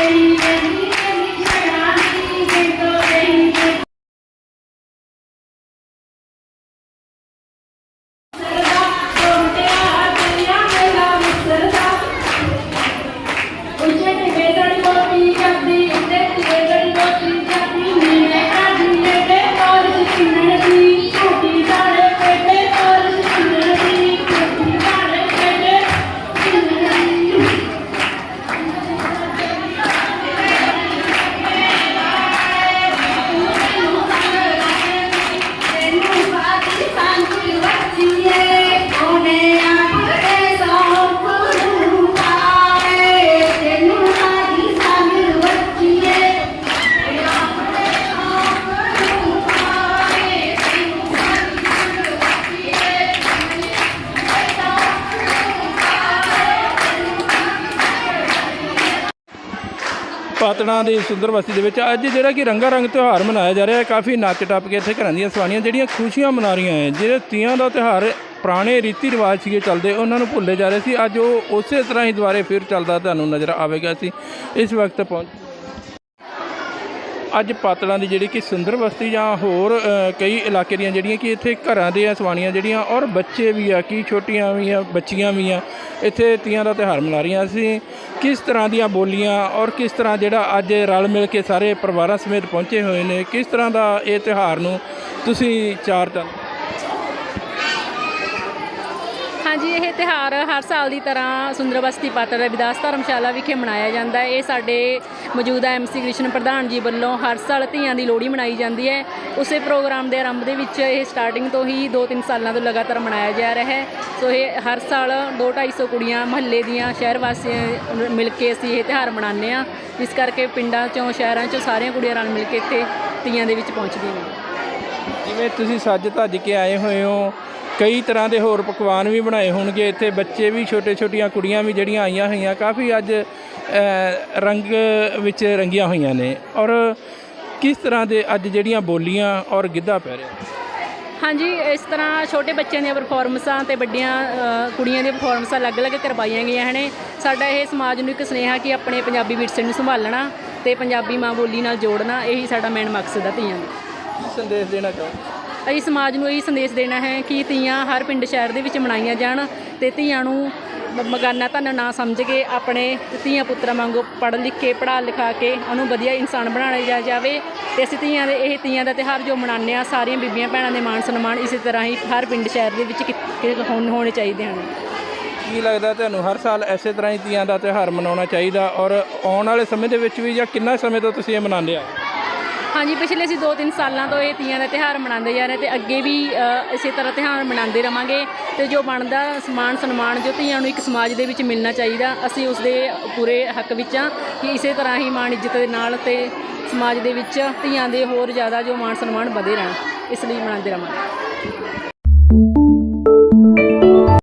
Thank you. Patran ਦੇ ਸੁੰਦਰ ਬਸਤੀ ਦੇ ਵਿੱਚ ਅੱਜ ਜਿਹੜਾ ਕਿ ਰੰਗਾ ਰੰਗ ਤਿਉਹਾਰ ਮਨਾਇਆ ਜਾ ਰਿਹਾ ਹੈ, ਕਾਫੀ ਨੱਚ ਟੱਪ ਕੇ ਇੱਥੇ ਘਰਾਂ ਦੀਆਂ ਸਵਾਣੀਆਂ ਜਿਹੜੀਆਂ ਖੁਸ਼ੀਆਂ ਮਨਾ ਰਹੀਆਂ ਹੈ। ਜਿਹੜੇ ਤੀਆਂ ਦਾ ਤਿਉਹਾਰ ਪੁਰਾਣੇ ਰੀਤੀ ਰਿਵਾਜ ਸੀਗੇ ਚੱਲਦੇ, ਉਹਨਾਂ ਨੂੰ ਭੁੱਲੇ ਜਾ ਰਹੇ ਸੀ। ਅੱਜ ਉਹ ਉਸੇ ਤਰ੍ਹਾਂ ਹੀ ਦੁਬਾਰੇ ਫਿਰ ਚੱਲਦਾ ਤੁਹਾਨੂੰ ਨਜ਼ਰ ਆਵੇਗਾ। ਸੀ ਇਸ ਵਕਤ ਪਹੁੰਚ ਅੱਜ ਪਾਤੜਾਂ ਦੀ ਜਿਹੜੀ ਕਿ ਸੁੰਦਰ ਬਸਤੀ ਜਾਂ ਹੋਰ ਕਈ ਇਲਾਕੇ ਦੀਆਂ ਜਿਹੜੀਆਂ ਕਿ ਇੱਥੇ ਘਰਾਂ ਦੇ ਸਵਾਣੀਆਂ ਜਿਹੜੀਆਂ, ਔਰ ਬੱਚੇ ਵੀ ਆ, ਕੀ ਛੋਟੀਆਂ ਵੀ ਆ, ਬੱਚੀਆਂ ਵੀ ਆ, ਇੱਥੇ ਤੀਆਂ ਦਾ ਤਿਉਹਾਰ ਮਨਾ ਰਹੀਆਂ ਸੀ। ਕਿਸ ਤਰ੍ਹਾਂ ਦੀਆਂ ਬੋਲੀਆਂ ਔਰ ਕਿਸ ਤਰ੍ਹਾਂ ਜਿਹੜਾ ਅੱਜ ਰਲ ਮਿਲ ਕੇ ਸਾਰੇ ਪਰਿਵਾਰਾਂ ਸਮੇਤ ਪਹੁੰਚੇ ਹੋਏ ਨੇ, ਕਿਸ ਤਰ੍ਹਾਂ ਦਾ ਇਹ ਤਿਉਹਾਰ ਨੂੰ ਤੁਸੀਂ ਚਾਰ ਚੰਦ ਹਾਂਜੀ, ਇਹ ਤਿਹਾਰ ਹਰ ਸਾਲ ਦੀ ਤਰ੍ਹਾਂ ਸੁੰਦਰ ਬਸਤੀ ਪਾਤਰ ਰਵਿਦਾਸ ਧਰਮਸ਼ਾਲਾ ਵਿਖੇ ਮਨਾਇਆ ਜਾਂਦਾ ਹੈ। ਇਹ ਸਾਡੇ ਮੌਜੂਦਾ ਐਮਸੀ ਕ੍ਰਿਸ਼ਨ ਪ੍ਰਧਾਨ ਜੀ ਵੱਲੋਂ ਹਰ ਸਾਲ ਧੀਆਂ ਦੀ ਲੋਹੜੀ ਮਨਾਈ ਜਾਂਦੀ ਹੈ। ਉਸੇ ਪ੍ਰੋਗਰਾਮ ਦੇ ਆਰੰਭ ਦੇ ਵਿੱਚ ਇਹ ਸਟਾਰਟਿੰਗ ਤੋਂ ਹੀ 2-3 ਸਾਲਾਂ ਤੋਂ ਲਗਾਤਾਰ ਮਨਾਇਆ ਜਾ ਰਿਹਾ ਹੈ। ਸੋ ਇਹ ਹਰ ਸਾਲ 2-250 ਕੁੜੀਆਂ ਮਹੱਲੇ ਦੀਆਂ, ਸ਼ਹਿਰ ਵਾਸੀਆਂ ਮਿਲ ਕੇ ਅਸੀਂ ਇਹ ਤਿਹਾਰ ਮਨਾਉਂਦੇ ਹਾਂ। ਇਸ ਕਰਕੇ ਪਿੰਡਾਂ ਚੋਂ, ਸ਼ਹਿਰਾਂ ਚੋਂ ਸਾਰੀਆਂ ਕੁੜੀਆਂ ਰਲ ਮਿਲ ਕੇ ਇੱਥੇ ਧੀਆਂ ਦੇ ਵਿੱਚ ਪਹੁੰਚਦੀਆਂ ਨੇ। ਜਿਵੇਂ ਤੁਸੀਂ ਸੱਜ ਧੱਜ ਕੇ ਆਏ ਹੋਏ ਹੋ ਕਈ ਤਰ੍ਹਾਂ ਦੇ ਹੋਰ ਪਕਵਾਨ ਵੀ ਬਣਾਏ ਹੋਣਗੇ। ਇੱਥੇ ਬੱਚੇ ਵੀ ਛੋਟੇ ਛੋਟੀਆਂ ਕੁੜੀਆਂ ਵੀ ਜਿਹੜੀਆਂ ਆਈਆਂ ਹੋਈਆਂ ਕਾਫੀ ਅੱਜ ਰੰਗ ਵਿੱਚ ਰੰਗੀਆਂ ਹੋਈਆਂ ਨੇ। ਔਰ ਕਿਸ ਤਰ੍ਹਾਂ ਦੇ ਅੱਜ ਜਿਹੜੀਆਂ ਬੋਲੀਆਂ ਔਰ ਗਿੱਧਾ ਪੈ ਰਿਹਾ? ਹਾਂਜੀ ਇਸ ਤਰ੍ਹਾਂ ਛੋਟੇ ਬੱਚਿਆਂ ਦੀਆਂ ਪਰਫਾਰਮੈਂਸਾਂ ਤੇ ਵੱਡੀਆਂ ਕੁੜੀਆਂ ਦੀਆਂ ਪਰਫਾਰਮੈਂਸਾਂ ਅਲੱਗ-ਅਲੱਗ ਕਰਵਾਈਆਂ ਗਈਆਂ ਨੇ। ਸਾਡਾ ਇਹ ਸਮਾਜ ਨੂੰ ਇੱਕ ਸੁਨੇਹਾ ਕਿ ਆਪਣੇ ਪੰਜਾਬੀ ਵਿਰਸੇ ਨੂੰ ਸੰਭਾਲਣਾ ਤੇ ਪੰਜਾਬੀ ਮਾਂ ਬੋਲੀ ਨਾਲ ਜੋੜਨਾ ਇਹੀ ਸਾਡਾ ਮੇਨ ਮਕਸਦ ਹੈ ਧੀਆਂ ਦਾ। ਸੰਦੇਸ਼ ਦੇਣਾ ਚਾਹੋ ਅਸੀਂ ਸਮਾਜ ਨੂੰ ਇਹ ਸੰਦੇਸ਼ ਦੇਣਾ ਹੈ ਕਿ ਤੀਆਂ ਹਰ ਪਿੰਡ ਸ਼ਹਿਰ ਦੇ ਵਿੱਚ ਮਨਾਈਆਂ ਜਾਣ ਤੇ ਧੀਆਂ ਨੂੰ ਮਗਾਨਾ ਧਨ ਨਾ ਸਮਝ ਕੇ ਆਪਣੇ ਧੀਆਂ ਪੁੱਤਰਾਂ ਵਾਂਗੂ ਪੜ੍ਹ ਲਿਖ ਕੇ, ਪੜ੍ਹਾ ਲਿਖਾ ਕੇ ਉਹਨੂੰ ਵਧੀਆ ਇਨਸਾਨ ਬਣਾਇਆ ਜਾਵੇ ਤੇ ਅਸੀਂ ਧੀਆਂ ਦੇ, ਇਹ ਧੀਆਂ ਦਾ ਤਿਉਹਾਰ ਜੋ ਮਨਾਉਂਦੇ ਆ ਸਾਰੀਆਂ ਬੀਬੀਆਂ ਭੈਣਾਂ ਦੇ ਮਾਣ ਸਨਮਾਨ ਇਸੇ ਤਰ੍ਹਾਂ ਹੀ ਹਰ ਪਿੰਡ ਸ਼ਹਿਰ ਦੇ ਵਿੱਚ ਕਿ- ਹੋਣ- ਹੋਣੇ ਚਾਹੀਦੇ ਹਨ। ਕੀ ਲੱਗਦਾ ਤੁਹਾਨੂੰ ਹਰ ਸਾਲ ਐਸੇ ਤਰ੍ਹਾਂ ਹੀ ਤੀਆਂ ਦਾ ਤਿਉਹਾਰ ਮਨਾਉਣਾ ਚਾਹੀਦਾ ਔਰ ਆਉਣ ਵਾਲੇ ਸਮੇਂ ਦੇ ਵਿੱਚ ਵੀ ਜਾਂ ਕਿੰਨਾ ਸਮੇਂ ਤੋਂ ਤੁਸੀਂ ਇਹ ਮਨਾਉਂਦੇ ਆ? ਹਾਂਜੀ, ਪਿਛਲੇ ਅਸੀਂ 2-3 ਸਾਲਾਂ ਤੋਂ ਇਹ ਤੀਆਂ ਦਾ ਤਿਉਹਾਰ ਮਨਾਉਂਦੇ ਜਾ ਰਹੇ ਤੇ ਅੱਗੇ ਵੀ ਇਸੇ ਤਰ੍ਹਾਂ ਤਿਉਹਾਰ ਮਨਾਉਂਦੇ ਰਵਾਂਗੇ ਤੇ ਜੋ ਬਣਦਾ ਸਮਾਨ ਸਨਮਾਨ ਜੋ ਧੀਆਂ ਨੂੰ ਇੱਕ ਸਮਾਜ ਦੇ ਵਿੱਚ ਮਿਲਣਾ ਚਾਹੀਦਾ, ਅਸੀਂ ਉਸ ਦੇ ਪੂਰੇ ਹੱਕ ਵਿੱਚ ਹਾਂ ਕਿ ਇਸੇ ਤਰ੍ਹਾਂ ਹੀ ਮਾਣ ਇੱਜ਼ਤ ਦੇ ਨਾਲ ਤੇ ਸਮਾਜ ਦੇ ਵਿੱਚ ਧੀਆਂ ਦੇ ਹੋਰ ਜ਼ਿਆਦਾ ਜੋ ਮਾਣ ਸਨਮਾਨ ਵਧੇ ਰਹਿਣ, ਇਸ ਲਈ ਮਨਾਉਂਦੇ ਰਵਾਂਗੇ।